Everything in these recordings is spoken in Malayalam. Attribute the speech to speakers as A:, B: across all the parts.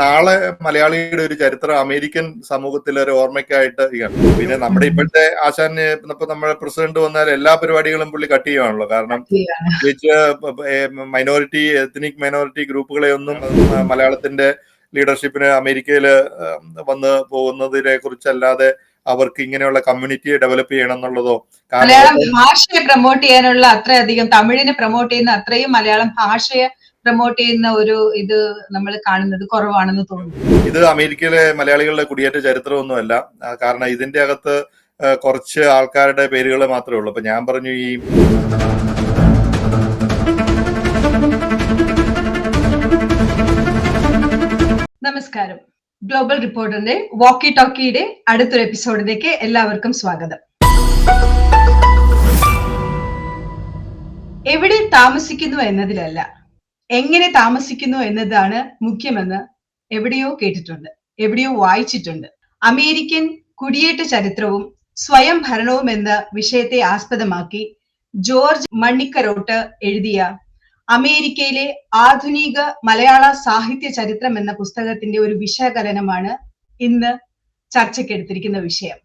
A: നാളെ മലയാളിയുടെ ഒരു ചരിത്രം അമേരിക്കൻ സമൂഹത്തിൽ ഒരു ഓർമ്മയ്ക്കായിട്ട്. പിന്നെ നമ്മുടെ ഇപ്പോഴത്തെ ആശാന് ഇപ്പൊ നമ്മുടെ പ്രസിഡന്റ് വന്നാൽ എല്ലാ പരിപാടികളും പുള്ളി കട്ട് ചെയ്യുവാണല്ലോ കാരണം മൈനോറിറ്റി എത്നിക് മൈനോറിറ്റി ഗ്രൂപ്പുകളെ ഒന്നും മലയാളത്തിന്റെ ലീഡർഷിപ്പിന് അമേരിക്കയിൽ വന്ന് പോകുന്നതിനെ കുറിച്ചല്ലാതെ അവർക്ക് ഇങ്ങനെയുള്ള കമ്മ്യൂണിറ്റിയെ ഡെവലപ്പ് ചെയ്യണം എന്നുള്ളതോ
B: മലയാളം ഭാഷയെ പ്രൊമോട്ട് ചെയ്യാനുള്ള അത്രയധികം തമിഴിനെ പ്രൊമോട്ട് ചെയ്യുന്ന അത്രയും മലയാളം ഭാഷയെ പ്രൊമോട്ട് ചെയ്യുന്ന ഒരു ഇത് നമ്മൾ കാണുന്നത് കുറവാണെന്ന് തോന്നുന്നു.
A: ഇത് അമേരിക്കയിലെ മലയാളികളുടെ കുടിയേറ്റ ചരിത്രമൊന്നുമല്ല. അല്ല കാരണം ഇതിന്റെ അകത്ത് കുറച്ച് ആൾക്കാരുടെ പേരുകൾ മാത്രമേ ഉള്ളൂ. അപ്പൊ ഞാൻ പറഞ്ഞു ഈ
B: നമസ്കാരം. ഗ്ലോബൽ റിപ്പോർട്ടറിന്റെ വാക്കി ടോക്കിയുടെ അടുത്തൊരു എപ്പിസോഡിലേക്ക് എല്ലാവർക്കും സ്വാഗതം. എവിടെ താമസിക്കുന്നു എന്നതിലല്ല. എങ്ങനെ താമസിക്കുന്നു എന്നതാണ് മുഖ്യമെന്ന് എവിടെയോ കേട്ടിട്ടുണ്ട് എവിടെയോ വായിച്ചിട്ടുണ്ട്. അമേരിക്കൻ കുടിയേറ്റ ചരിത്രവും സ്വയം ഭരണവും എന്ന വിഷയത്തെ ആസ്പദമാക്കി ജോർജ് മണ്ണിക്കരോട്ട് എഴുതിയ അമേരിക്കയിലെ ആധുനിക മലയാള സാഹിത്യ ചരിത്രം എന്ന പുസ്തകത്തിന്റെ ഒരു വിശകലനമാണ് ഇന്ന് ചർച്ചയ്ക്കെടുത്തിരിക്കുന്ന വിഷയം.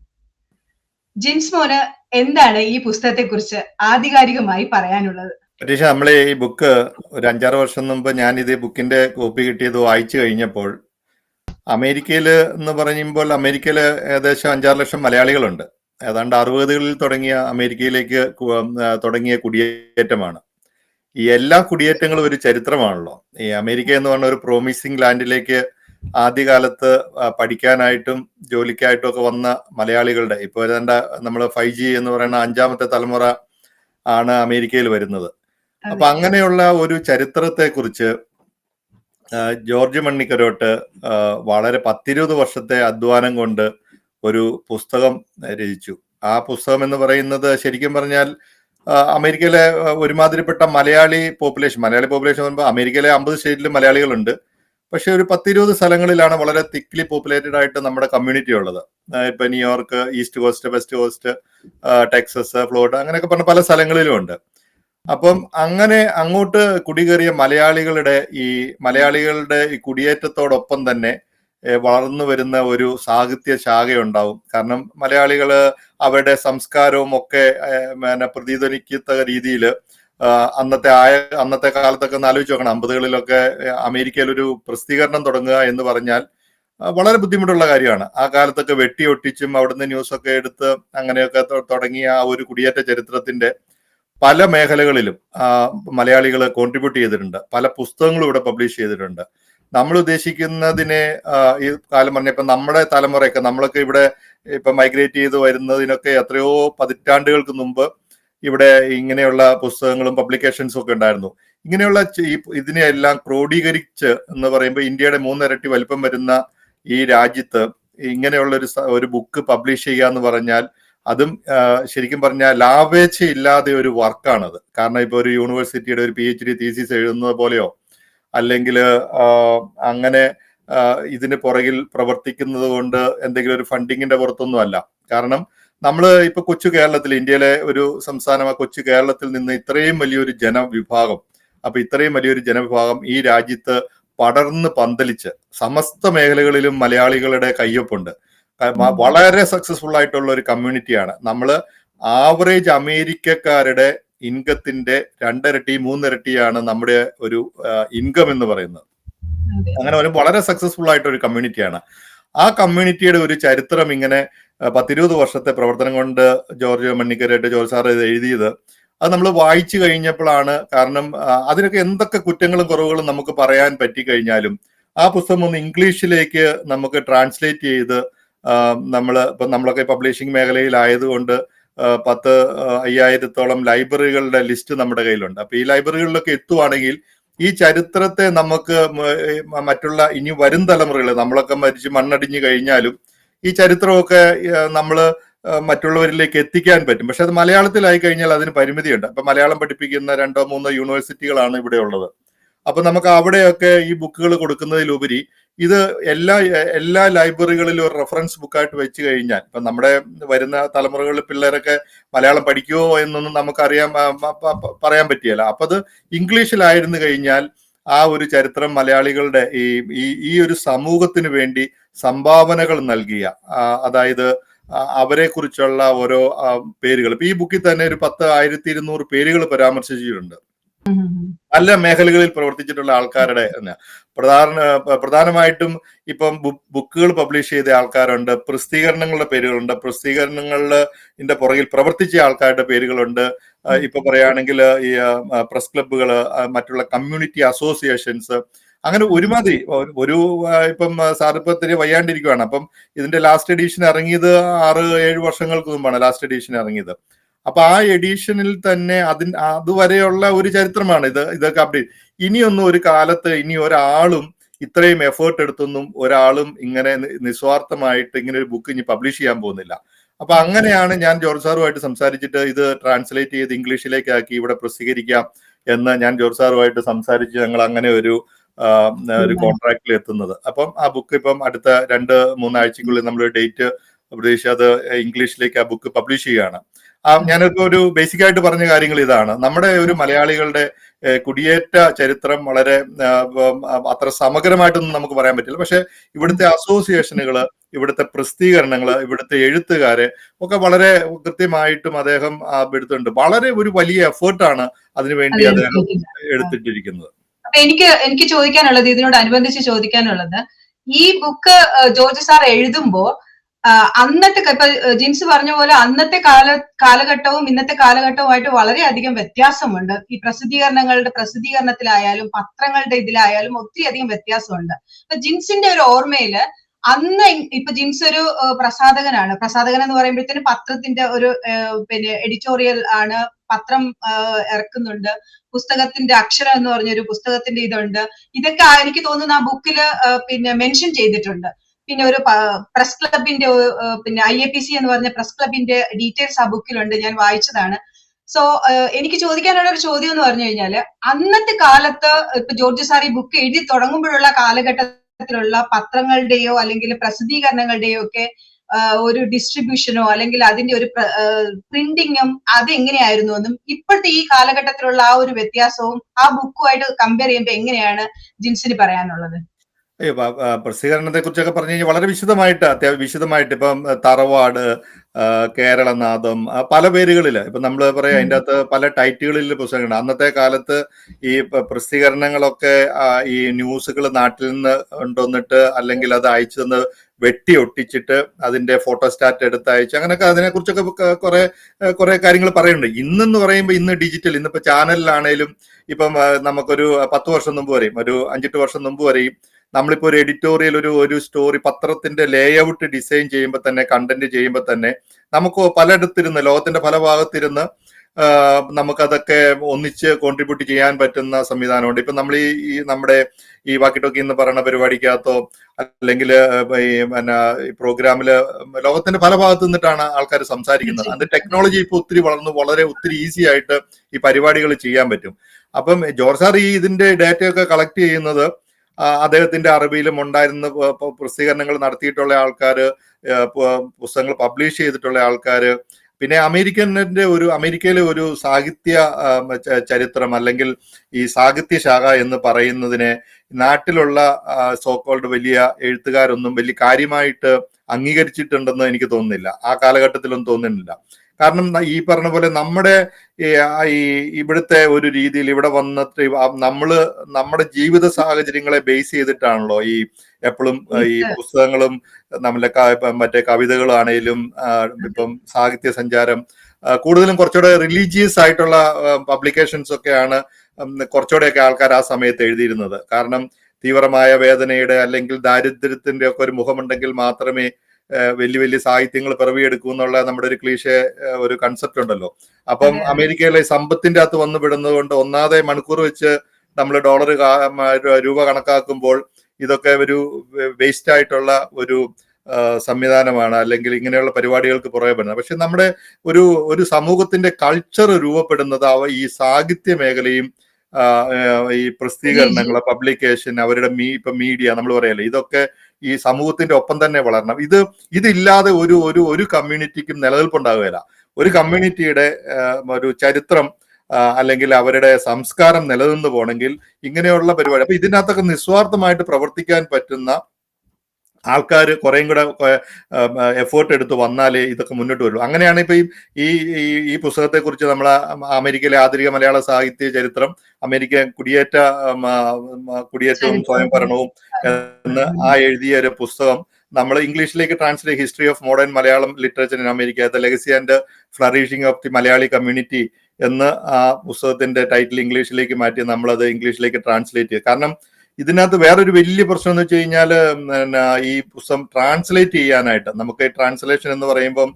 B: ജിൻസ് മോന് എന്താണ് ഈ പുസ്തകത്തെക്കുറിച്ച് ആധികാരികമായി പറയാനുള്ളത്?
A: പരീക്ഷ നമ്മൾ ഈ ബുക്ക് ഒരു അഞ്ചാറ് വർഷം മുമ്പ് ഞാൻ ഇത് ബുക്കിന്റെ കോപ്പി കിട്ടിയത് വായിച്ചു കഴിഞ്ഞപ്പോൾ അമേരിക്കയിൽ എന്ന് പറയുമ്പോൾ അമേരിക്കയിൽ ഏകദേശം അഞ്ചാറ് ലക്ഷം മലയാളികളുണ്ട്. ഏതാണ്ട് അറുപതുകളിൽ തുടങ്ങിയ അമേരിക്കയിലേക്ക് തുടങ്ങിയ കുടിയേറ്റമാണ്. ഈ എല്ലാ കുടിയേറ്റങ്ങളും ഒരു ചരിത്രമാണല്ലോ. ഈ അമേരിക്ക എന്ന് പറഞ്ഞ ഒരു പ്രോമിസിങ് ലാൻഡിലേക്ക് ആദ്യകാലത്ത് പഠിക്കാനായിട്ടും ജോലിക്കായിട്ടും ഒക്കെ വന്ന മലയാളികളുടെ ഇപ്പോൾ ഏതാണ്ട് നമ്മൾ ഫൈവ് ജി എന്ന് പറയുന്ന അഞ്ചാമത്തെ തലമുറ ആണ് അമേരിക്കയിൽ വരുന്നത്. അപ്പൊ അങ്ങനെയുള്ള ഒരു ചരിത്രത്തെ കുറിച്ച് ജോർജ് മണ്ണിക്കരോട്ട് വളരെ പത്തിരുപത് വർഷത്തെ അധ്വാനം കൊണ്ട് ഒരു പുസ്തകം രചിച്ചു. ആ പുസ്തകം എന്ന് പറയുന്നത് ശരിക്കും പറഞ്ഞാൽ അമേരിക്കയിലെ ഒരുമാതിരിപ്പെട്ട മലയാളി പോപ്പുലേഷൻ മലയാളി പോപ്പുലേഷൻ പറയുമ്പോൾ അമേരിക്കയിലെ അമ്പത് സ്റ്റേറ്റിലും മലയാളികളുണ്ട്. പക്ഷെ ഒരു പത്തിരുപത് സ്ഥലങ്ങളിലാണ് വളരെ തിക്ലി പോപ്പുലേറ്റഡ് ആയിട്ട് നമ്മുടെ കമ്മ്യൂണിറ്റി ഉള്ളത്. ഇപ്പൊ New York east coast west coast Texas Florida അങ്ങനെയൊക്കെ പറഞ്ഞ പല സ്ഥലങ്ങളിലും ഉണ്ട്. അപ്പം അങ്ങനെ അങ്ങോട്ട് കുടികേറിയ മലയാളികളുടെ ഈ മലയാളികളുടെ ഈ കുടിയേറ്റത്തോടൊപ്പം തന്നെ വളർന്നു വരുന്ന ഒരു സാഹിത്യ ശാഖയുണ്ടാവും. കാരണം മലയാളികൾ അവരുടെ സംസ്കാരവും ഒക്കെ പിന്നെ പ്രതിധ്വനിക്കത്ത രീതിയിൽ അന്നത്തെ ആയ അന്നത്തെ കാലത്തൊക്കെ ഒന്ന് ആലോചിച്ച് നോക്കണം. അമ്പതുകളിലൊക്കെ അമേരിക്കയിൽ ഒരു പ്രസിദ്ധീകരണം തുടങ്ങുക എന്ന് പറഞ്ഞാൽ വളരെ ബുദ്ധിമുട്ടുള്ള കാര്യമാണ്. ആ കാലത്തൊക്കെ വെട്ടിയൊട്ടിച്ചും അവിടുന്ന് ന്യൂസൊക്കെ എടുത്ത് അങ്ങനെയൊക്കെ തുടങ്ങിയ ആ ഒരു കുടിയേറ്റ ചരിത്രത്തിന്റെ പല മേഖലകളിലും മലയാളികൾ കോൺട്രിബ്യൂട്ട് ചെയ്തിട്ടുണ്ട്. പല പുസ്തകങ്ങളും ഇവിടെ പബ്ലിഷ് ചെയ്തിട്ടുണ്ട്. നമ്മൾ ഉദ്ദേശിക്കുന്നതിനെ ഈ കാലം പറഞ്ഞ ഇപ്പൊ നമ്മുടെ തലമുറയൊക്കെ നമ്മളൊക്കെ ഇവിടെ ഇപ്പൊ മൈഗ്രേറ്റ് ചെയ്ത് വരുന്നതിനൊക്കെ എത്രയോ പതിറ്റാണ്ടുകൾക്ക് മുമ്പ് ഇവിടെ ഇങ്ങനെയുള്ള പുസ്തകങ്ങളും പബ്ലിക്കേഷൻസും ഒക്കെ ഉണ്ടായിരുന്നു. ഇങ്ങനെയുള്ള ഇതിനെയെല്ലാം ക്രോഡീകരിച്ച് എന്ന് പറയുമ്പോൾ ഇന്ത്യയുടെ മൂന്നിരട്ടി വലിപ്പം വരുന്ന ഈ രാജ്യത്ത് ഇങ്ങനെയുള്ള ഒരു ഒരു ബുക്ക് പബ്ലിഷ് ചെയ്യുക എന്ന് പറഞ്ഞാൽ അതും ശരിക്കും പറഞ്ഞാൽ ലാവേജ് ഇല്ലാതെ ഒരു വർക്കാണത്. കാരണം ഇപ്പൊ ഒരു യൂണിവേഴ്സിറ്റിയുടെ ഒരു പി എച്ച് ഡി തീസിസ് എഴുതുന്നത് പോലെയോ അല്ലെങ്കിൽ അങ്ങനെ ഇതിന് പുറകിൽ പ്രവർത്തിക്കുന്നത് കൊണ്ട് എന്തെങ്കിലും ഒരു ഫണ്ടിങ്ങിന്റെ പുറത്തൊന്നും അല്ല. കാരണം നമ്മൾ ഇപ്പൊ കൊച്ചു കേരളത്തിൽ ഇന്ത്യയിലെ ഒരു സംസ്ഥാനമായ കൊച്ചു കേരളത്തിൽ നിന്ന് ഇത്രയും വലിയൊരു ജനവിഭാഗം അപ്പൊ ഇത്രയും വലിയൊരു ജനവിഭാഗം ഈ രാജ്യത്ത് പടർന്ന് പന്തലിച്ച് സമസ്ത മേഖലകളിലും മലയാളികളുടെ കയ്യൊപ്പുണ്ട്. വളരെ സക്സസ്ഫുൾ ആയിട്ടുള്ള ഒരു കമ്മ്യൂണിറ്റിയാണ് നമ്മൾ ആവറേജ് അമേരിക്കക്കാരുടെ ഇൻകത്തിന്റെ രണ്ടിരട്ടി മൂന്നിരട്ടിയാണ് നമ്മുടെ ഒരു ഇൻകം എന്ന് പറയുന്നത്. അങ്ങനെ ഒരു വളരെ സക്സസ്ഫുൾ ആയിട്ട് ഒരു കമ്മ്യൂണിറ്റിയാണ് ആ കമ്മ്യൂണിറ്റിയുടെ ഒരു ചരിത്രം ഇങ്ങനെ പത്തിരുപത് വർഷത്തെ പ്രവർത്തനം കൊണ്ട് ജോർജ് മണ്ണിക്കരായിട്ട് ജോർജ് സാർ ഇത് എഴുതിയത് അത് നമ്മൾ വായിച്ചു കഴിഞ്ഞപ്പോഴാണ് കാരണം അതിനൊക്കെ എന്തൊക്കെ കുറ്റങ്ങളും കുറവുകളും നമുക്ക് പറയാൻ പറ്റിക്കഴിഞ്ഞാലും ആ പുസ്തകം ഒന്ന് ഇംഗ്ലീഷിലേക്ക് നമുക്ക് ട്രാൻസ്ലേറ്റ് ചെയ്ത് നമ്മൾ ഇപ്പം നമ്മളൊക്കെ പബ്ലിഷിംഗ് മേഖലയിലായതുകൊണ്ട് പത്ത് അയ്യായിരത്തോളം ലൈബ്രറികളുടെ ലിസ്റ്റ് നമ്മുടെ കയ്യിലുണ്ട്. അപ്പൊ ഈ ലൈബ്രറികളിലൊക്കെ എത്തുവാണെങ്കിൽ ഈ ചരിത്രത്തെ നമുക്ക് മറ്റുള്ള ഇനി വരും തലമുറകൾ നമ്മളൊക്കെ മരിച്ച് മണ്ണടിഞ്ഞു കഴിഞ്ഞാലും ഈ ചരിത്രമൊക്കെ നമ്മൾ മറ്റുള്ളവരിലേക്ക് എത്തിക്കാൻ പറ്റും. പക്ഷെ അത് മലയാളത്തിലായി കഴിഞ്ഞാൽ അതിന് പരിമിതിയുണ്ട്. അപ്പൊ മലയാളം പഠിപ്പിക്കുന്ന രണ്ടോ മൂന്നോ യൂണിവേഴ്സിറ്റികളാണ് ഇവിടെ ഉള്ളത് അപ്പൊ നമുക്ക് അവിടെയൊക്കെ ഈ ബുക്കുകൾ കൊടുക്കുന്നതിലുപരി ഇത് എല്ലാ എല്ലാ ലൈബ്രറികളിലും ഒരു റെഫറൻസ് ബുക്കായിട്ട് വെച്ച് കഴിഞ്ഞാൽ ഇപ്പം നമ്മുടെ വരുന്ന തലമുറകളിൽ പിള്ളേരൊക്കെ മലയാളം പഠിക്കുമോ എന്നൊന്നും നമുക്കറിയാൻ പറയാൻ പറ്റിയല്ല അപ്പം അത് ഇംഗ്ലീഷിലായിരുന്നു കഴിഞ്ഞാൽ ആ ഒരു ചരിത്രം മലയാളികളുടെ ഈ ഈ ഒരു സമൂഹത്തിന് വേണ്ടി സംഭാവനകൾ നൽകിയ അതായത് അവരെ കുറിച്ചുള്ള ഓരോ പേരുകൾ ഇപ്പൊ ഈ ബുക്കിൽ തന്നെ ഒരു പത്ത് ആയിരത്തി ഇരുന്നൂറ് പേരുകൾ പരാമർശിച്ചിട്ടുണ്ട്. പല മേഖലകളിൽ പ്രവർത്തിച്ചിട്ടുള്ള ആൾക്കാരുടെ പ്രധാന പ്രധാനമായിട്ടും ഇപ്പം ബുക്കുകൾ പബ്ലിഷ് ചെയ്ത ആൾക്കാരുണ്ട് പ്രസിദ്ധീകരണങ്ങളുടെ പേരുകളുണ്ട് പ്രസിദ്ധീകരണങ്ങളുടെ പുറകിൽ പ്രവർത്തിച്ച ആൾക്കാരുടെ പേരുകളുണ്ട്. ഇപ്പൊ പറയുകയാണെങ്കിൽ ഈ പ്രസ് ക്ലബ്ബുകൾ മറ്റുള്ള കമ്മ്യൂണിറ്റി അസോസിയേഷൻസ് അങ്ങനെ ഒരുമാതിരി ഒരു- ഇപ്പം സാറിപ്പത്തിരി വയ്യാണ്ടിരിക്കുകയാണ് അപ്പം ഇതിന്റെ ലാസ്റ്റ് എഡീഷൻ ഇറങ്ങിയത് ആറ് ഏഴ് വർഷങ്ങൾക്ക് മുമ്പാണ് ലാസ്റ്റ് എഡീഷൻ ഇറങ്ങിയത്. അപ്പൊ ആ എഡീഷനിൽ തന്നെ അതിന് അതുവരെയുള്ള ഒരു ചരിത്രമാണ് ഇത് ഇതൊക്കെ അപ്ഡേറ്റ് ഇനിയൊന്നും ഒരു കാലത്ത് ഇനി ഒരാളും ഇത്രയും എഫേർട്ട് എടുത്തൊന്നും ഒരാളും ഇങ്ങനെ നിസ്വാർത്ഥമായിട്ട് ഇങ്ങനെ ഒരു ബുക്ക് ഇനി പബ്ലിഷ് ചെയ്യാൻ പോകുന്നില്ല. അപ്പൊ അങ്ങനെയാണ് ഞാൻ ജോർജ് സാറുമായിട്ട് സംസാരിച്ചിട്ട് ഇത് ട്രാൻസ്ലേറ്റ് ചെയ്ത് ഇംഗ്ലീഷിലേക്കാക്കി ഇവിടെ പ്രസിദ്ധീകരിക്കാം എന്ന് ഞാൻ ജോർജ് സാറുമായിട്ട് സംസാരിച്ച് ഞങ്ങൾ അങ്ങനെ ഒരു ഒരു കോൺട്രാക്റ്റിൽ എത്തുന്നത്. അപ്പം ആ ബുക്ക് ഇപ്പം അടുത്ത രണ്ട് മൂന്നാഴ്ചക്കുള്ളിൽ നമ്മൾ ഡേറ്റ് പ്രതീക്ഷ അത് ഇംഗ്ലീഷിലേക്ക് ആ ബുക്ക് പബ്ലിഷ് ചെയ്യുകയാണ്. ആ ഞാനിപ്പോ ഒരു ബേസിക് ആയിട്ട് പറഞ്ഞ കാര്യങ്ങൾ ഇതാണ്. നമ്മുടെ ഒരു മലയാളികളുടെ കുടിയേറ്റ ചരിത്രം വളരെ അത്ര സമഗ്രമായിട്ടൊന്നും നമുക്ക് പറയാൻ പറ്റില്ല. പക്ഷെ ഇവിടുത്തെ അസോസിയേഷനുകൾ ഇവിടുത്തെ പ്രസിദ്ധീകരണങ്ങൾ ഇവിടുത്തെ എഴുത്തുകാരെ ഒക്കെ വളരെ കൃത്യമായിട്ടും അദ്ദേഹം എടുത്തിട്ടുണ്ട് വളരെ ഒരു വലിയ എഫേർട്ടാണ് അതിനുവേണ്ടി
B: അതെ,
A: അദ്ദേഹം. എടുത്തിട്ടിരിക്കുന്നത്.
B: എനിക്ക് എനിക്ക് ചോദിക്കാനുള്ളത് ഇതിനോട് അനുബന്ധിച്ച് ചോദിക്കാനുള്ളത് ഈ ബുക്ക് ജോർജ് സാർ എഴുതുമ്പോ അന്നത്തെ ഇപ്പൊ ജിൻസ് പറഞ്ഞ പോലെ അന്നത്തെ കാല കാലഘട്ടവും ഇന്നത്തെ കാലഘട്ടവുമായിട്ട് വളരെയധികം വ്യത്യാസമുണ്ട്. ഈ പ്രസിദ്ധീകരണങ്ങളുടെ പ്രസിദ്ധീകരണത്തിലായാലും പത്രങ്ങളുടെ ഇതിലായാലും ഒത്തിരി അധികം വ്യത്യാസമുണ്ട്. അപ്പൊ ജിൻസിന്റെ ഒരു ഓർമ്മയിൽ അന്ന് ഇപ്പൊ ജിൻസ് ഒരു പ്രസാധകനാണ്. പ്രസാധകൻ എന്ന് പറയുമ്പോഴത്തേന് പത്രത്തിന്റെ ഒരു പിന്നെ എഡിറ്റോറിയൽ ആണ്. പത്രം ഇറക്കുന്നുണ്ട്. പുസ്തകത്തിന്റെ അക്ഷരം എന്ന് പറഞ്ഞൊരു പുസ്തകത്തിന്റെ ഇതുണ്ട്. ഇതൊക്കെ എനിക്ക് തോന്നുന്നു ആ ബുക്കിൽ പിന്നെ മെൻഷൻ ചെയ്തിട്ടുണ്ട്. പിന്നെ ഒരു പ്രസ് ക്ലബിന്റെ പിന്നെ ഐ എ പി സി എന്ന് പറഞ്ഞ പ്രസ് ക്ലബിന്റെ ഡീറ്റെയിൽസ് ആ ബുക്കിലുണ്ട് ഞാൻ വായിച്ചതാണ്. സോ എനിക്ക് ചോദിക്കാനുള്ള ഒരു ചോദ്യം എന്ന് പറഞ്ഞു കഴിഞ്ഞാൽ അന്നത്തെ കാലത്ത് ഇപ്പൊ ജോർജ് സാർ ഈ ബുക്ക് എഴുതി തുടങ്ങുമ്പോഴുള്ള കാലഘട്ടത്തിലുള്ള പത്രങ്ങളുടെയോ അല്ലെങ്കിൽ പ്രസിദ്ധീകരണങ്ങളുടെയോ ഒക്കെ ഒരു ഡിസ്ട്രിബ്യൂഷനോ അല്ലെങ്കിൽ അതിന്റെ ഒരു പ്രിന്റിങ്ങും അത് എങ്ങനെയായിരുന്നു എന്നും ഇപ്പോഴത്തെ ഈ കാലഘട്ടത്തിലുള്ള ആ ഒരു വ്യത്യാസവും ആ ബുക്കുമായിട്ട് കമ്പയർ ചെയ്യുമ്പോൾ എങ്ങനെയാണ് ജിൻസിന് പറയാനുള്ളത്?
A: പ്രസിദ്ധീകരണത്തെ കുറിച്ചൊക്കെ പറഞ്ഞു കഴിഞ്ഞാൽ വളരെ വിശദമായിട്ട് അത്യാവശ്യം വിശദമായിട്ട് ഇപ്പം തറവാട് കേരളനാഥം പല പേരുകളിൽ ഇപ്പം നമ്മൾ പറയാം അതിന്റെ അകത്ത് പല ടൈറ്റുകളിൽ പുസ്തകങ്ങളുണ്ട്. അന്നത്തെ കാലത്ത് ഈ പ്രസിദ്ധീകരണങ്ങളൊക്കെ ഈ ന്യൂസുകൾ നാട്ടിൽ നിന്ന് കൊണ്ടുവന്നിട്ട് അല്ലെങ്കിൽ അത് അയച്ചു തന്ന് വെട്ടി ഒട്ടിച്ചിട്ട് അതിന്റെ ഫോട്ടോസ്റ്റാറ്റ് എടുത്ത് അയച്ച്. അങ്ങനെയൊക്കെ അതിനെക്കുറിച്ചൊക്കെ കുറെ കുറെ കാര്യങ്ങൾ പറയുന്നുണ്ട്. ഇന്നെന്ന് പറയുമ്പോൾ ഇന്ന് ഡിജിറ്റൽ ഇന്നിപ്പോ ചാനലിലാണേലും ഇപ്പം നമുക്കൊരു പത്ത് വർഷം മുമ്പ് വരെയും ഒരു അഞ്ചെട്ട് വർഷം മുമ്പ് വരെയും നമ്മളിപ്പോ ഒരു എഡിറ്റോറിയൽ ഒരു ഒരു സ്റ്റോറി പത്രത്തിന്റെ ലേഔട്ട് ഡിസൈൻ ചെയ്യുമ്പോൾ തന്നെ കണ്ടന്റ് ചെയ്യുമ്പോൾ തന്നെ നമുക്ക് പലയിടത്തിരുന്ന് ലോകത്തിന്റെ പല ഭാഗത്തിരുന്ന് നമുക്കതൊക്കെ ഒന്നിച്ച് കോൺട്രിബ്യൂട്ട് ചെയ്യാൻ പറ്റുന്ന സംവിധാനമുണ്ട്. ഇപ്പൊ നമ്മൾ ഈ നമ്മുടെ ഈ വാക്കി ടോക്കി എന്ന് പറയുന്ന പരിപാടിക്കകത്തോ അല്ലെങ്കിൽ ഈ പിന്നെ ഈ പ്രോഗ്രാമിൽ ലോകത്തിന്റെ പല ഭാഗത്തു നിന്നിട്ടാണ് ആൾക്കാർ സംസാരിക്കുന്നത്. അത് ടെക്നോളജി ഇപ്പൊ ഒത്തിരി വളർന്നു വളരെ ഒത്തിരി ഈസി ആയിട്ട് ഈ പരിപാടികൾ ചെയ്യാൻ പറ്റും. അപ്പം ജോർജ് സാർ ഈ ഇതിന്റെ ഡാറ്റയൊക്കെ കളക്ട് ചെയ്യുന്നത് അദ്ദേഹത്തിന്റെ അറിവിലും ഉണ്ടായിരുന്ന പ്രസിദ്ധീകരണങ്ങൾ നടത്തിയിട്ടുള്ള ആൾക്കാർ പുസ്തകങ്ങൾ പബ്ലിഷ് ചെയ്തിട്ടുള്ള ആൾക്കാർ പിന്നെ അമേരിക്കന്റെ ഒരു അമേരിക്കയിലെ ഒരു സാഹിത്യ ചരിത്രം അല്ലെങ്കിൽ ഈ സാഹിത്യ ശാഖ എന്ന് പറയുന്നതിനെ നാട്ടിലുള്ള സോക്കോൾഡ് വലിയ എഴുത്തുകാരൊന്നും വലിയ കാര്യമായിട്ട് അംഗീകരിച്ചിട്ടുണ്ടെന്ന് എനിക്ക് തോന്നുന്നില്ല. ആ കാലഘട്ടത്തിലൊന്നും തോന്നുന്നില്ല. കാരണം ഈ പറഞ്ഞ പോലെ നമ്മുടെ ഈ ഇവിടുത്തെ ഒരു രീതിയിൽ ഇവിടെ വന്നിട്ട് നമ്മൾ നമ്മുടെ ജീവിത സാഹചര്യങ്ങളെ ബേസ് ചെയ്തിട്ടാണല്ലോ ഈ എപ്പോഴും ഈ പുസ്തകങ്ങളും നമ്മളെ മറ്റേ കവിതകളാണേലും ഇപ്പം സാഹിത്യ സഞ്ചാരം കൂടുതലും കുറച്ചുകൂടെ റിലീജിയസ് ആയിട്ടുള്ള പബ്ലിക്കേഷൻസ് ഒക്കെയാണ് കുറച്ചുകൂടെയൊക്കെ ആൾക്കാർ ആ സമയത്ത് എഴുതിയിരുന്നത്. കാരണം തീവ്രമായ വേദനയുടെ അല്ലെങ്കിൽ ദാരിദ്ര്യത്തിന്റെ ഒക്കെ ഒരു മുഖമുണ്ടെങ്കിൽ മാത്രമേ വലിയ വലിയ സാഹിത്യങ്ങൾ പിറവിയെടുക്കും എന്നുള്ള നമ്മുടെ ഒരു ക്ലീഷ ഒരു കൺസെപ്റ്റ് ഉണ്ടല്ലോ. അപ്പം അമേരിക്കയിലെ സമ്പത്തിന്റെ അകത്ത് വന്നു വിടുന്നത് കൊണ്ട് ഒന്നാതെ മണിക്കൂർ വെച്ച് നമ്മൾ ഡോളർ രൂപ കണക്കാക്കുമ്പോൾ ഇതൊക്കെ ഒരു വേസ്റ്റ് ആയിട്ടുള്ള ഒരു സംവിധാനമാണ് അല്ലെങ്കിൽ ഇങ്ങനെയുള്ള പരിപാടികൾക്ക് പുറകെ പെടുന്നത് പക്ഷെ നമ്മുടെ ഒരു ഒരു സമൂഹത്തിന്റെ കൾച്ചർ രൂപപ്പെടുന്നത് അവ ഈ സാഹിത്യ മേഖലയും ഈ പ്രസിദ്ധീകരണങ്ങൾ പബ്ലിക്കേഷൻ അവരുടെ മീ ഇപ്പൊ മീഡിയ നമ്മൾ പറയല്ലേ ഇതൊക്കെ ഈ സമൂഹത്തിന്റെ ഒപ്പം തന്നെ വളരണം. ഇത് ഇതില്ലാതെ ഒരു ഒരു ഒരു കമ്മ്യൂണിറ്റിക്കും നിലനിൽപ്പുണ്ടാവുകയില്ല ഒരു കമ്മ്യൂണിറ്റിയുടെ ഒരു ചരിത്രം അല്ലെങ്കിൽ അവരുടെ സംസ്കാരം നിലനിന്ന് പോകണമെങ്കിൽ ഇങ്ങനെയുള്ള പരിപാടി. അപ്പൊ ഇതിനകത്തൊക്കെ നിസ്വാർത്ഥമായിട്ട് പ്രവർത്തിക്കാൻ പറ്റുന്ന ആൾക്കാർ കുറേയും കൂടെ എഫേർട്ട് എടുത്ത് വന്നാലേ ഇതൊക്കെ മുന്നോട്ട് വരുള്ളൂ അങ്ങനെയാണ് ഇപ്പൊ ഈ ഈ ഈ- ഈ പുസ്തകത്തെ കുറിച്ച് നമ്മൾ അമേരിക്കയിലെ ആധുനിക മലയാള സാഹിത്യ ചരിത്രം അമേരിക്ക കുടിയേറ്റ കുടിയേറ്റവും സ്വയം ഭരണവും എന്ന് ആ എഴുതിയ ഒരു പുസ്തകം നമ്മൾ ഇംഗ്ലീഷിലേക്ക് translate history of modern Malayalam literature in America the legacy and flourishing of the Malayali community എന്ന് ആ പുസ്തകത്തിന്റെ ടൈറ്റിൽ ഇംഗ്ലീഷിലേക്ക് മാറ്റി നമ്മളത് ഇംഗ്ലീഷിലേക്ക് ട്രാൻസ്ലേറ്റ് ചെയ്യുക. കാരണം ഇതിനകത്ത് വേറൊരു വലിയ പ്രശ്നം എന്ന് വെച്ച് കഴിഞ്ഞാൽ ഈ പുസ്തകം ട്രാൻസ്ലേറ്റ് ചെയ്യാനായിട്ട്. നമുക്ക് ട്രാൻസ്ലേഷൻ എന്ന് പറയുമ്പം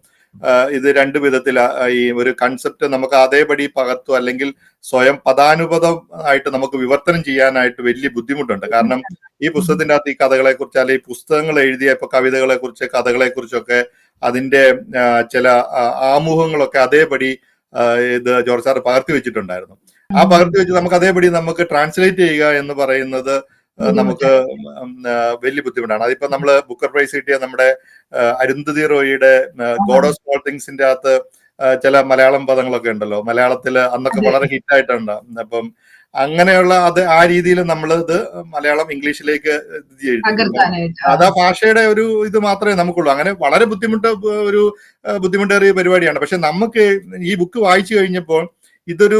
A: ഇത് രണ്ട് വിധത്തിൽ ഈ ഒരു കൺസെപ്റ്റ് നമുക്ക് അതേപടി പകർത്തു അല്ലെങ്കിൽ സ്വയം പദാനുപദം ആയിട്ട് നമുക്ക് വിവർത്തനം ചെയ്യാനായിട്ട് വലിയ ബുദ്ധിമുട്ടുണ്ട്. കാരണം ഈ പുസ്തകത്തിന്റെ അകത്ത് ഈ കഥകളെ കുറിച്ച് അല്ലെങ്കിൽ പുസ്തകങ്ങൾ എഴുതിയ ഇപ്പൊ കവിതകളെ കുറിച്ച് കഥകളെ കുറിച്ചൊക്കെ അതിന്റെ ചില ആമുഖങ്ങളൊക്കെ അതേപടി ഇത് ജോർജ് സാർ പകർത്തി വെച്ചിട്ടുണ്ടായിരുന്നു. ആ പകർത്തി വെച്ച് നമുക്ക് അതേപടി നമുക്ക് ട്രാൻസ്ലേറ്റ് ചെയ്യുക എന്ന് പറയുന്നത് നമുക്ക് വലിയ ബുദ്ധിമുട്ടാണ്. അതിപ്പോ നമ്മൾ ബുക്കർ പ്രൈസ് കിട്ടിയ നമ്മുടെ അരുന്ധതി റോയിയുടെ ഗോഡ് ഓഫ് സ്മോൾ തിങ്സിന്റെ അകത്ത് ചില മലയാളം പദങ്ങളൊക്കെ ഉണ്ടല്ലോ. മലയാളത്തിൽ അന്നൊക്കെ വളരെ ഹിറ്റ് ആയിട്ടുണ്ട് അപ്പം അങ്ങനെയുള്ള അത് ആ രീതിയിൽ നമ്മൾ ഇത് മലയാളം ഇംഗ്ലീഷിലേക്ക് അത് ആ ഭാഷയുടെ ഒരു ഇത് മാത്രമേ നമുക്കുള്ളൂ. അങ്ങനെ വളരെ ബുദ്ധിമുട്ട് ഒരു ബുദ്ധിമുട്ടേറിയ പരിപാടിയാണ്. പക്ഷെ നമുക്ക് ഈ ബുക്ക് വായിച്ചു കഴിഞ്ഞപ്പോൾ ഇതൊരു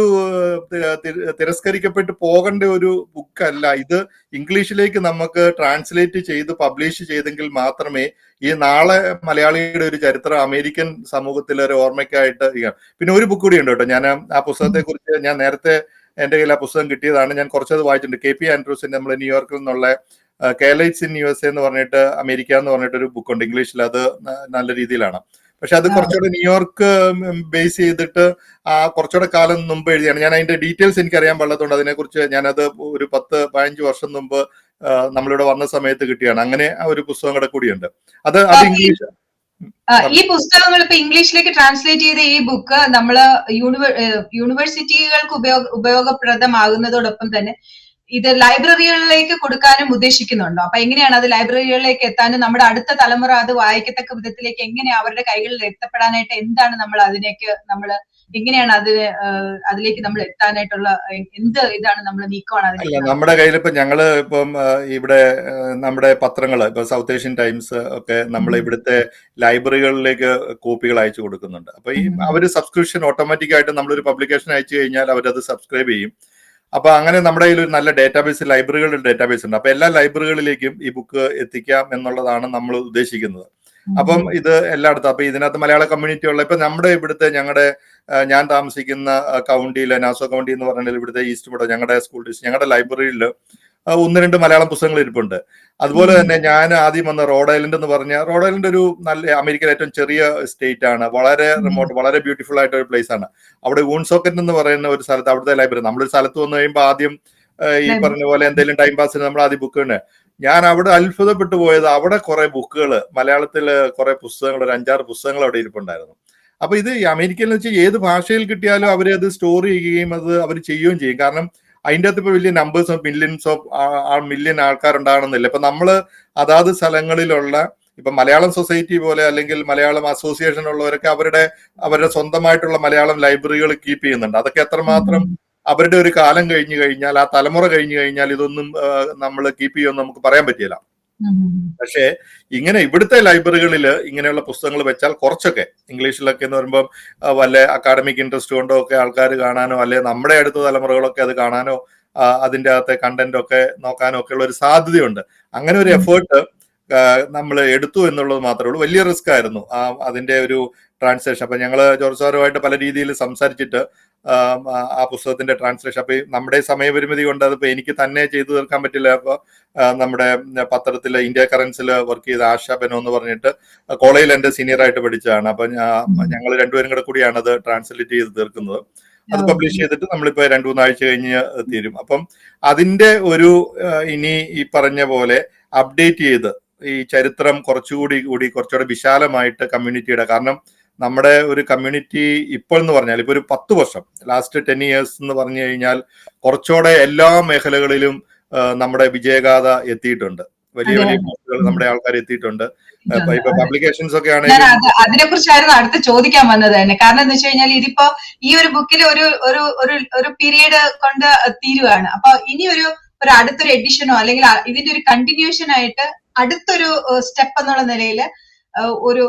A: തിരസ്കരിക്കപ്പെട്ട് പോകേണ്ട ഒരു ബുക്കല്ല. ഇത് ഇംഗ്ലീഷിലേക്ക് നമുക്ക് ട്രാൻസ്ലേറ്റ് ചെയ്ത് പബ്ലിഷ് ചെയ്തെങ്കിൽ മാത്രമേ ഈ നാളെ മലയാളിയുടെ ഒരു ചരിത്രം അമേരിക്കൻ സമൂഹത്തിൽ ഒരു ഓർമ്മയ്ക്കായിട്ട് പിന്നെ ഒരു ബുക്ക് കൂടി ഉണ്ട് കേട്ടോ. ഞാൻ ആ പുസ്തകത്തെ കുറിച്ച് ഞാൻ നേരത്തെ എന്റെ കയ്യിൽ ആ പുസ്തകം കിട്ടിയതാണ്. ഞാൻ കുറച്ചത് വായിച്ചിട്ടുണ്ട്. കെ പി ആൻഡ്രൂസിന്റെ നമ്മൾ ന്യൂയോർക്കിൽ നിന്നുള്ള കേലൈറ്റ്സ് ഇൻ യു എസ് എന്ന് പറഞ്ഞിട്ട് അമേരിക്ക എന്ന് പറഞ്ഞിട്ട് ഒരു ബുക്കുണ്ട് ഇംഗ്ലീഷിൽ. അത് നല്ല രീതിയിലാണ്. പക്ഷെ അത്. കുറച്ചുകൂടെ ന്യൂയോർക്ക് ബേസ് ചെയ്തിട്ട് ആ കുറച്ചുകൂടെ കാലം മുമ്പ് എഴുതിയാണ്. ഞാൻ അതിന്റെ ഡീറ്റെയിൽസ് എനിക്ക് അറിയാൻ പാടില്ലാത്തതുകൊണ്ട് അതിനെക്കുറിച്ച് ഞാനത് ഒരു പത്ത് പതിനഞ്ച് വർഷം മുമ്പ് നമ്മളിവിടെ വന്ന സമയത്ത് കിട്ടിയാണ്. അങ്ങനെ ആ ഒരു പുസ്തകം കൂടെ കൂടിയുണ്ട്. അത് അത് ഇംഗ്ലീഷ്
B: ഈ പുസ്തകങ്ങൾ ഇപ്പൊ ഇംഗ്ലീഷിലേക്ക് ട്രാൻസ്ലേറ്റ് ചെയ്ത ഈ ബുക്ക് നമ്മൾ യൂണിവേ യൂണിവേഴ്സിറ്റികൾക്ക് ഉപയോഗ ഉപയോഗപ്രദമാകുന്നതോടൊപ്പം തന്നെ ഇത് ലൈബ്രറികളിലേക്ക് കൊടുക്കാനും ഉദ്ദേശിക്കുന്നുണ്ടോ അപ്പൊ എങ്ങനെയാണ് അത് ലൈബ്രറികളിലേക്ക് എത്താനും നമ്മുടെ അടുത്ത തലമുറ അത് വായിക്കത്തക്ക വിധത്തിലേക്ക് എങ്ങനെ അവരുടെ കൈകളിൽ എത്തപ്പെടാനായിട്ട് എന്താണ് നമ്മൾ അതിനേക്ക് നമ്മൾ എങ്ങനെയാണ് അതിന് അതിലേക്ക് നമ്മൾ എത്താനായിട്ടുള്ള എന്ത് ഇതാണ് നമ്മൾ നീക്കമാണ്
A: അല്ല നമ്മുടെ കയ്യിൽ ഇപ്പൊ ഞങ്ങൾ ഇപ്പം ഇവിടെ നമ്മുടെ പത്രങ്ങൾ ഇപ്പൊ സൗത്ത് ഏഷ്യൻ ടൈംസ് ഒക്കെ നമ്മൾ. ഇവിടുത്തെ ലൈബ്രറികളിലേക്ക് കോപ്പികൾ അയച്ചു കൊടുക്കുന്നുണ്ട് അപ്പൊ ഈ. അവർ സബ്സ്ക്രിപ്ഷൻ ഓട്ടോമാറ്റിക് ആയിട്ട് നമ്മളൊരു പബ്ലിക്കേഷൻ അയച്ചു കഴിഞ്ഞാൽ അവരത് സബ്സ്ക്രൈബ് ചെയ്യും അപ്പൊ അങ്ങനെ നമ്മുടെ കയ്യിൽ ഒരു നല്ല ഡേറ്റാബേസ് ലൈബ്രറികളുടെ ഡേറ്റാബേസ് ഉണ്ട്. അപ്പൊ എല്ലാ ലൈബ്രറികളിലേക്കും ഈ ബുക്ക് എത്തിക്കാം എന്നുള്ളതാണ് നമ്മൾ ഉദ്ദേശിക്കുന്നത്. അപ്പം ഇത് എല്ലായിടത്തും അപ്പൊ ഇതിനകത്ത് മലയാള കമ്മ്യൂണിറ്റി ഉള്ള ഇപ്പൊ നമ്മുടെ ഇവിടുത്തെ ഞങ്ങളുടെ ഞാൻ താമസിക്കുന്ന കൗണ്ടിയിലെ നാസോ കൗണ്ടി എന്ന് പറഞ്ഞാൽ ഇവിടുത്തെ ഈസ്റ്റ് ബുഡോ ഞങ്ങളുടെ സ്കൂൾ ഡിസ്റ്റ് ഞങ്ങളുടെ ലൈബ്രറിയിൽ ഒന്ന് രണ്ട് മലയാളം പുസ്തകങ്ങൾ ഇരിപ്പുണ്ട്. അതുപോലെ തന്നെ ഞാൻ ആദ്യം വന്ന റോഡ് ഐലൻഡ് എന്ന് പറഞ്ഞ റോഡ് ഐലൻഡ് ഒരു നല്ല അമേരിക്കയിലെ ഏറ്റവും ചെറിയ സ്റ്റേറ്റ് ആണ്. വളരെ റിമോട്ട് വളരെ ബ്യൂട്ടിഫുൾ ആയിട്ട് ഒരു പ്ലേസ് ആണ്. അവിടെ ഊൺസോക്കറ്റ് എന്ന് പറയുന്ന ഒരു സ്ഥലത്ത് അവിടുത്തെ ലൈബ്രറി നമ്മളൊരു സ്ഥലത്ത് വന്നു കഴിയുമ്പോൾ ആദ്യം ഈ. പറഞ്ഞ പോലെ എന്തെങ്കിലും ടൈം പാസിന് നമ്മൾ ആദ്യം ബുക്ക് തന്നെ. ഞാൻ അവിടെ അത്ഭുതപ്പെട്ടു പോയത് അവിടെ കുറെ ബുക്കുകൾ മലയാളത്തിൽ കുറെ പുസ്തകങ്ങൾ ഒരു അഞ്ചാറ് പുസ്തകങ്ങൾ അവിടെ ഇരിപ്പുണ്ടായിരുന്നു. അപ്പൊ ഇത് അമേരിക്കയിൽ വെച്ച് ഏത് ഭാഷയിൽ കിട്ടിയാലും അവർ അത് സ്റ്റോർ ചെയ്യുകയും അത് അവർ ചെയ്യുകയും ചെയ്യും. കാരണം അതിന്റെ അകത്ത് ഇപ്പൊ വലിയ numbers of millions of million ആൾക്കാരുണ്ടാകണമെന്നില്ല. ഇപ്പൊ നമ്മൾ അതാത് സ്ഥലങ്ങളിലുള്ള ഇപ്പൊ മലയാളം സൊസൈറ്റി പോലെ അല്ലെങ്കിൽ മലയാളം അസോസിയേഷൻ ഉള്ളവരൊക്കെ അവരുടെ അവരുടെ സ്വന്തമായിട്ടുള്ള മലയാളം ലൈബ്രറികൾ കീപ്പ് ചെയ്യുന്നുണ്ട്. അതൊക്കെ എത്രമാത്രം അവരുടെ ഒരു കാലം കഴിഞ്ഞു കഴിഞ്ഞാൽ ആ തലമുറ കഴിഞ്ഞു കഴിഞ്ഞാൽ ഇതൊന്നും നമ്മൾ കീപ്പ് ചെയ്യുമെന്ന് നമുക്ക് പറയാൻ പറ്റില്ല. പക്ഷേ ഇങ്ങനെ ഇവിടുത്തെ ലൈബ്രറികളിൽ ഇങ്ങനെയുള്ള പുസ്തകങ്ങൾ വെച്ചാൽ കുറച്ചൊക്കെ ഇംഗ്ലീഷിലൊക്കെ എന്ന് പറയുമ്പോൾ വല്ല അക്കാഡമിക് ഇൻട്രസ്റ്റ് കൊണ്ടോ ഒക്കെ ആൾക്കാർ കാണാനോ അല്ലെ നമ്മുടെ അടുത്ത തലമുറകളൊക്കെ അത് കാണാനോ അതിന്റെ അകത്തെ കണ്ടന്റ് ഒക്കെ നോക്കാനോ ഒക്കെ ഉള്ള ഒരു സാധ്യതയുണ്ട്. അങ്ങനെ ഒരു എഫേർട്ട് നമ്മൾ എടുത്തു എന്നുള്ളത് മാത്രമേ ഉള്ളൂ. വലിയ റിസ്ക് ആയിരുന്നു ആ അതിന്റെ ഒരു ട്രാൻസ്ലേഷൻ അപ്പൊ ഞങ്ങൾ ജോർജ് സാറുമായിട്ട് പല രീതിയിൽ സംസാരിച്ചിട്ട് ആ, പുസ്തകത്തിന്റെ ട്രാൻസ്ലേഷൻ അപ്പൊ നമ്മുടെ സമയപരിമിതി കൊണ്ട് അതിപ്പോ എനിക്ക് തന്നെ ചെയ്തു തീർക്കാൻ പറ്റില്ല. അപ്പൊ നമ്മുടെ പത്രത്തിൽ ഇന്ത്യ കറൻസിൽ വർക്ക് ചെയ്ത ആശ ബെനോ എന്ന് പറഞ്ഞിട്ട് കോളേജിൽ എന്റെ സീനിയർ ആയിട്ട് പഠിച്ചതാണ്. അപ്പൊ ഞങ്ങൾ രണ്ടുപേരും കൂടെ കൂടിയാണ് അത് ട്രാൻസ്ലേറ്റ് ചെയ്ത് തീർക്കുന്നത്. അത് പബ്ലിഷ് ചെയ്തിട്ട് നമ്മളിപ്പോ രണ്ടു മൂന്നാഴ്ച കഴിഞ്ഞ് തീരും. അപ്പം അതിന്റെ ഒരു ഇനി ഈ പറഞ്ഞ പോലെ അപ്ഡേറ്റ് ചെയ്ത് ഈ ചരിത്രം കുറച്ചുകൂടി കൂടി കുറച്ചുകൂടെ വിശാലമായിട്ട് കമ്മ്യൂണിറ്റിയുടെ കാരണം നമ്മുടെ ഒരു കമ്മ്യൂണിറ്റി ഇപ്പോൾ എന്ന് പറഞ്ഞാൽ ഇപ്പൊ ഒരു പത്ത് വർഷം ലാസ്റ്റ് ടെൻ ഇയേഴ്സ് എന്ന് പറഞ്ഞു കഴിഞ്ഞാൽ കുറച്ചുകൂടെ എല്ലാ മേഖലകളിലും നമ്മുടെ വിജയഗാഥ എത്തിയിട്ടുണ്ട് വലിയ വലിയ. പോസ്റ്റുകൾ നമ്മുടെ ആൾക്കാർ എത്തിയിട്ടുണ്ട്. ഇപ്പൊ പബ്ലിക്കേഷൻസ് ഒക്കെ
B: ആണെങ്കിൽ അതിനെ കുറിച്ചായിരുന്നു അടുത്ത് ചോദിക്കാൻ വന്നത് തന്നെ കാരണം എന്ന് വെച്ച് കഴിഞ്ഞാൽ ഇതിപ്പോ ഈ ഒരു ബുക്കിൽ ഒരു ഒരു ഒരു പീരീഡ് കൊണ്ട് തീരുവാണ് അപ്പൊ ഇനി ഒരു ഒരു അടുത്തൊരു എഡിഷനോ അല്ലെങ്കിൽ ഇതിന്റെ ഒരു കണ്ടിന്യൂഷൻ ആയിട്ട് അടുത്തൊരു സ്റ്റെപ്പ് എന്നുള്ള നിലയിൽ ഒരു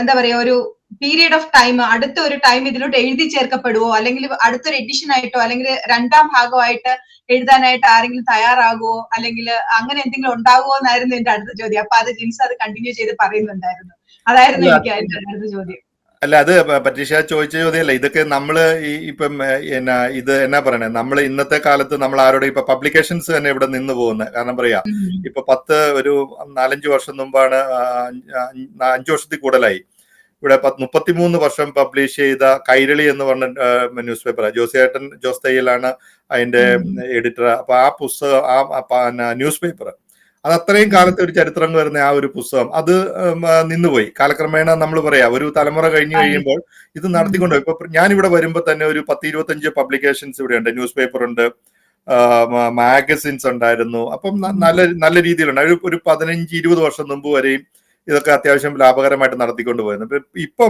B: എന്താ പറയാ ഒരു പീരീഡ് ഓഫ് ടൈം അടുത്ത ഒരു ടൈം ഇതിലോട്ട് എഴുതി ചേർക്കപ്പെടുവോ? അല്ലെങ്കിൽ അടുത്തൊരു എഡിഷൻ ആയിട്ടോ അല്ലെങ്കിൽ രണ്ടാം ഭാഗമായിട്ട് എഴുതാനായിട്ട് ആരെങ്കിലും തയ്യാറാകുമോ അല്ലെങ്കിൽ അങ്ങനെ എന്തെങ്കിലും ഉണ്ടാകുമോ എന്നായിരുന്നു എന്റെ അടുത്ത ചോദ്യം. അപ്പൊ അത് ജിൻസ് അത് കണ്ടിന്യൂ ചെയ്ത് പറയുന്നുണ്ടായിരുന്നു. അതായിരുന്നു. എനിക്ക് അതിന്റെ അടുത്ത ചോദ്യം.
A: അല്ല അത് പരീക്ഷ ചോദിച്ച ചോദ്യമല്ല. ഇതൊക്കെ നമ്മൾ ഈ ഇപ്പം എന്നാ ഇത് എന്നാ പറയണേ? നമ്മൾ ഇന്നത്തെ കാലത്ത് നമ്മൾ ആരോടെ ഇപ്പൊ പബ്ലിക്കേഷൻസ് തന്നെ ഇവിടെ നിന്ന് പോകുന്നത് കാരണം പറയാ ഇപ്പൊ പത്ത് ഒരു നാലഞ്ച് വർഷം മുമ്പാണ് അഞ്ചു വർഷത്തിൽ കൂടുതലായി. ഇവിടെ പത്ത് മുപ്പത്തിമൂന്ന് വർഷം പബ്ലിഷ് ചെയ്ത കൈരളി എന്ന് പറഞ്ഞ ന്യൂസ് പേപ്പർ ജോസിയേട്ടൻ ജോസ് തയ്യലാണ് അതിന്റെ എഡിറ്റർ അപ്പൊ ആ പുസ്തകം ആ ന്യൂസ് പേപ്പർ അത് അത്രയും കാലത്തെ ഒരു ചരിത്രം വരുന്ന ആ ഒരു പുസ്തകം അത് നിന്നുപോയി. കാലക്രമേണ നമ്മൾ പറയാ ഒരു തലമുറ കഴിഞ്ഞു കഴിയുമ്പോൾ ഇത് നടത്തിക്കൊണ്ട് ഇപ്പൊ ഞാൻ ഇവിടെ വരുമ്പോൾ തന്നെ ഒരു പത്ത് ഇരുപത്തഞ്ച് പബ്ലിക്കേഷൻസ് ഇവിടെ ഉണ്ട് ന്യൂസ് പേപ്പർ ഉണ്ട് മാഗസിൻസ് ഉണ്ടായിരുന്നു. അപ്പം നല്ല നല്ല രീതിയിലുണ്ട്. ഒരു ഒരു പതിനഞ്ച് ഇരുപത് വർഷം മുമ്പ് വരെയും ഇതൊക്കെ അത്യാവശ്യം ലാഭകരമായിട്ട് നടത്തിക്കൊണ്ട് പോയിരുന്നു. ഇപ്പൊ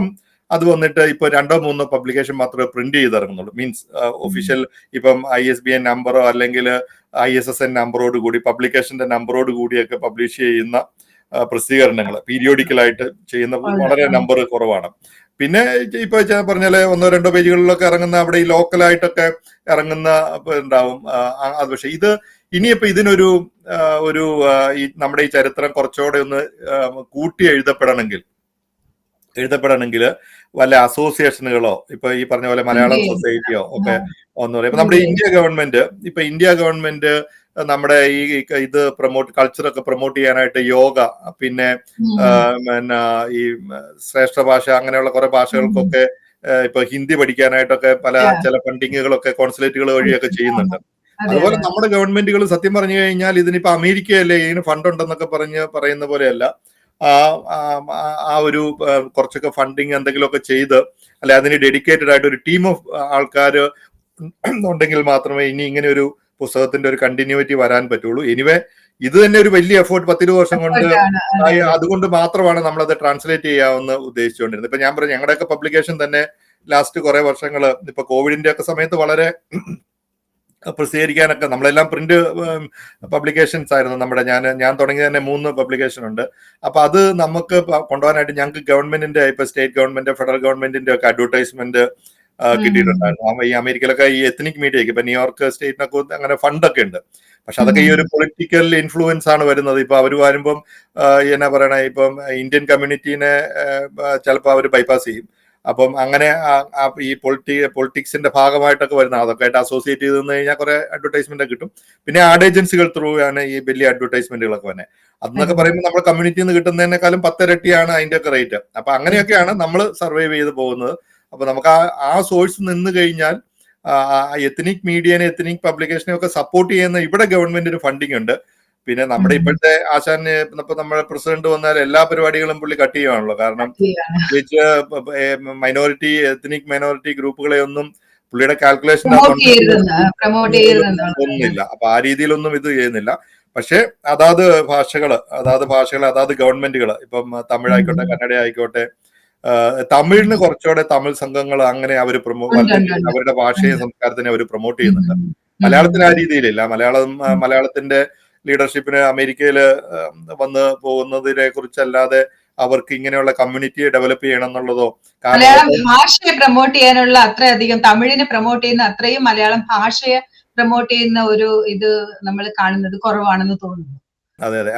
A: അത് വന്നിട്ട് ഇപ്പൊ രണ്ടോ മൂന്നോ പബ്ലിക്കേഷൻ മാത്രമേ പ്രിന്റ് ചെയ്തിറങ്ങുന്നുള്ളൂ. മീൻസ് ഒഫീഷ്യൽ ഇപ്പം ഐ എസ് ബി എൻ നമ്പറോ അല്ലെങ്കിൽ ഐ എസ് എസ് എൻ നമ്പറോട് കൂടി പബ്ലിക്കേഷന്റെ നമ്പറോട് കൂടിയൊക്കെ പബ്ലിഷ് ചെയ്യുന്ന പ്രസിദ്ധീകരണങ്ങൾ പീരിയോഡിക്കലായിട്ട് ചെയ്യുന്ന വളരെ നമ്പർ കുറവാണ്. പിന്നെ ഇപ്പൊ പറഞ്ഞാൽ ഒന്നോ രണ്ടോ പേജുകളിലൊക്കെ ഇറങ്ങുന്ന അവിടെ ഈ ലോക്കലായിട്ടൊക്കെ ഇറങ്ങുന്ന ഉണ്ടാവും അത് പക്ഷെ ഇത് ഇനിയിപ്പോ ഇതിനൊരു ഒരു ഈ നമ്മുടെ ഈ ചരിത്രം കുറച്ചുകൂടെ ഒന്ന് കൂട്ടി എഴുതപ്പെടണമെങ്കിൽ എഴുതപ്പെടണമെങ്കിൽ വല്ല അസോസിയേഷനുകളോ ഇപ്പൊ ഈ പറഞ്ഞ പോലെ മലയാളം. സൊസൈറ്റിയോ ഒക്കെ ഒന്ന് പറയും ഇപ്പൊ നമ്മുടെ ഇന്ത്യ ഗവൺമെന്റ് ഇപ്പൊ ഇന്ത്യ ഗവൺമെന്റ് നമ്മുടെ ഈ ഇത് പ്രൊമോട്ട് കൾച്ചറൊക്കെ പ്രൊമോട്ട് ചെയ്യാനായിട്ട് യോഗ പിന്നെ പിന്നെ ഈ ശ്രേഷ്ഠ ഭാഷ അങ്ങനെയുള്ള കുറെ ഭാഷകൾക്കൊക്കെ ഇപ്പൊ ഹിന്ദി പഠിക്കാനായിട്ടൊക്കെ പല. ചില ഫണ്ടിങ്ങുകളൊക്കെ കോൺസുലേറ്റുകൾ വഴിയൊക്കെ ചെയ്യുന്നുണ്ട്.
B: അതെ,
A: അതുപോലെ
B: അതെ.
A: നമ്മുടെ ഗവൺമെന്റുകൾ സത്യം പറഞ്ഞു കഴിഞ്ഞാൽ ഇതിനിപ്പോ അമേരിക്കയല്ലേ ഇതിന് ഫണ്ട് ഉണ്ടെന്നൊക്കെ പറഞ്ഞ് പറയുന്ന പോലെയല്ല. ആ ഒരു കുറച്ചൊക്കെ ഫണ്ടിങ് എന്തെങ്കിലുമൊക്കെ ചെയ്ത് അല്ലെ അതിന് ഡെഡിക്കേറ്റഡ് ആയിട്ട് ഒരു ടീം ഓഫ് ആൾക്കാർ ഉണ്ടെങ്കിൽ മാത്രമേ ഇനി ഇങ്ങനെ ഒരു പുസ്തകത്തിന്റെ ഒരു കണ്ടിന്യൂറ്റി വരാൻ പറ്റുള്ളൂ. എനിവേ ഇത് തന്നെ ഒരു വലിയ എഫേർട്ട് പത്തിരുപത് വർഷം കൊണ്ട് അതുകൊണ്ട് മാത്രമാണ് നമ്മൾ അത് ട്രാൻസ്ലേറ്റ് ചെയ്യാമെന്ന് ഉദ്ദേശിച്ചുകൊണ്ടിരുന്നത്. ഇപ്പൊ ഞാൻ പറഞ്ഞു ഞങ്ങളുടെയൊക്കെ പബ്ലിക്കേഷൻ തന്നെ ലാസ്റ്റ് കുറെ വർഷങ്ങൾ ഇപ്പൊ കോവിഡിന്റെ ഒക്കെ സമയത്ത് വളരെ പ്രസിദ്ധീകരിക്കാനൊക്കെ നമ്മളെല്ലാം പ്രിന്റ് പബ്ലിക്കേഷൻസ് ആയിരുന്നു നമ്മുടെ ഞാൻ ഞാൻ തുടങ്ങിയ തന്നെ മൂന്ന് പബ്ലിക്കേഷൻ ഉണ്ട്. അപ്പൊ അത് നമുക്ക് കൊണ്ടുപോകാനായിട്ട് ഞങ്ങൾക്ക് ഗവൺമെന്റിന്റെ ഇപ്പൊ സ്റ്റേറ്റ് ഗവൺമെന്റ് ഫെഡറൽ ഗവൺമെന്റിന്റെ ഒക്കെ അഡ്വർടൈസ്മെന്റ് കിട്ടിയിട്ടുണ്ടായിരുന്നു. ഈ അമേരിക്കയിലൊക്കെ ഈ എത്നിക് മീഡിയക്ക് ഇപ്പൊ ന്യൂയോർക്ക് സ്റ്റേറ്റിനൊക്കെ അങ്ങനെ ഫണ്ടൊക്കെ ഉണ്ട്. പക്ഷെ അതൊക്കെ ഈ ഒരു പൊളിറ്റിക്കൽ ഇൻഫ്ലുവൻസ് ആണ് വരുന്നത്. ഇപ്പൊ അവർ വരുമ്പം എന്നാ പറയണേ ഇപ്പം ഇന്ത്യൻ കമ്മ്യൂണിറ്റീനെ ചിലപ്പോൾ അവർ ബൈപ്പാസ് ചെയ്യും. അപ്പം അങ്ങനെ ഈ പൊളിറ്റി പൊളിറ്റിക്സിന്റെ ഭാഗമായിട്ടൊക്കെ വരുന്ന അതൊക്കെ ആയിട്ട് അസോസിയേറ്റ് ചെയ്ത് നിന്ന് കഴിഞ്ഞാൽ കുറെ അഡ്വർടൈസ്മെന്റ് കിട്ടും. പിന്നെ ആഡ് ഏജൻസികൾ ത്രൂ ആണ് ഈ വലിയ അഡ്വർടൈസ്മെന്റുകളൊക്കെ വന്നെ. അതെന്നൊക്കെ പറയുമ്പോൾ നമ്മുടെ കമ്മ്യൂണിറ്റിയിൽ നിന്ന് കിട്ടുന്നതിനേക്കാളും പത്തിരട്ടിയാണ് അതിന്റെ ഒക്കെ റേറ്റ് അപ്പൊ അങ്ങനെയൊക്കെയാണ് നമ്മൾ സർവൈവ് ചെയ്ത് പോകുന്നത്. അപ്പൊ നമുക്ക് ആ ആ സോഴ്സ് നിന്ന് കഴിഞ്ഞാൽ എത്തനിക് മീഡിയനെ എത്തനിക് പബ്ലിക്കേഷനെ ഒക്കെ സപ്പോർട്ട് ചെയ്യുന്ന ഇവിടെ ഗവൺമെന്റിന് ഫണ്ടിങ് ഉണ്ട്. പിന്നെ നമ്മുടെ ഇപ്പോഴത്തെ ആശാന് ഇപ്പൊ നമ്മുടെ പ്രസിഡന്റ് വന്നാൽ എല്ലാ പരിപാടികളും പുള്ളി കട്ട് ചെയ്യുവാണല്ലോ. കാരണം മൈനോറിറ്റി എത്നിക് മൈനോറിറ്റി ഗ്രൂപ്പുകളെ ഒന്നും പുള്ളിയുടെ കാൽക്കുലേഷൻ ഒന്നുമില്ല. അപ്പൊ ആ രീതിയിലൊന്നും ഇത് ചെയ്യുന്നില്ല. പക്ഷെ അതാത് ഭാഷകൾ അതാത് ഭാഷകൾ അതാത് ഗവൺമെന്റുകൾ ഇപ്പം തമിഴ് ആയിക്കോട്ടെ കന്നഡ ആയിക്കോട്ടെ തമിഴിന് കുറച്ചുകൂടെ തമിഴ് സംഘങ്ങൾ അങ്ങനെ അവർ. അവരുടെ ഭാഷയും സംസ്കാരത്തിനെ അവർ പ്രൊമോട്ട് ചെയ്യുന്നുണ്ട്. മലയാളത്തിന് ആ രീതിയിലില്ല. മലയാളം മലയാളത്തിന്റെ ലീഡർഷിപ്പിന് അമേരിക്കയിൽ വന്ന് പോകുന്നതിനെ കുറിച്ചല്ലാതെ അവർക്ക് ഇങ്ങനെയുള്ള കമ്മ്യൂണിറ്റിയെ ഡെവലപ്പ് ചെയ്യണം എന്നുള്ളതോ
B: മലയാളം ഭാഷയെ പ്രൊമോട്ട് ചെയ്യാനുള്ള അത്രയധികം തമിഴിനെ പ്രൊമോട്ട് ചെയ്യുന്ന അത്രയും മലയാളം ഭാഷയെ പ്രൊമോട്ട് ചെയ്യുന്ന ഒരു ഇത് നമ്മൾ കാണുന്നത് കുറവാണെന്ന് തോന്നുന്നു.